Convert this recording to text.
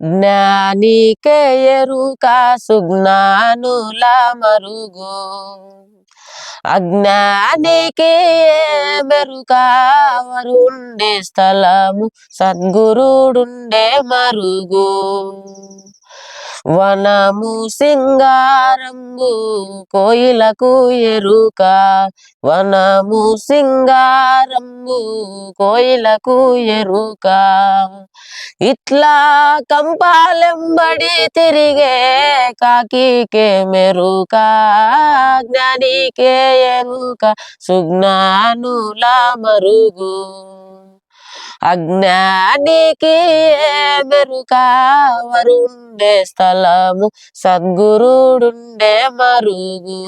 జ్ఞానికే ఎరుక సుజ్ఞానుల మరుగు. అజ్ఞానికే మెరుక వరుండే స్థలము సద్గురుడుండే మరుగు. వనము సింగారంగు కోయిలకు ఎరుక. వనము సింగారంగు కోయిలకు ఎరుక. ఇట్లా కంపాలెంబడి తిరిగే కాకికే మెరుక జ్ఞానికే ఎరుక సుజ్ఞానుల మరుగు. అజ్ఞానికి మెరుక వరుండే స్థలము సద్గురుడుండే మరుగు.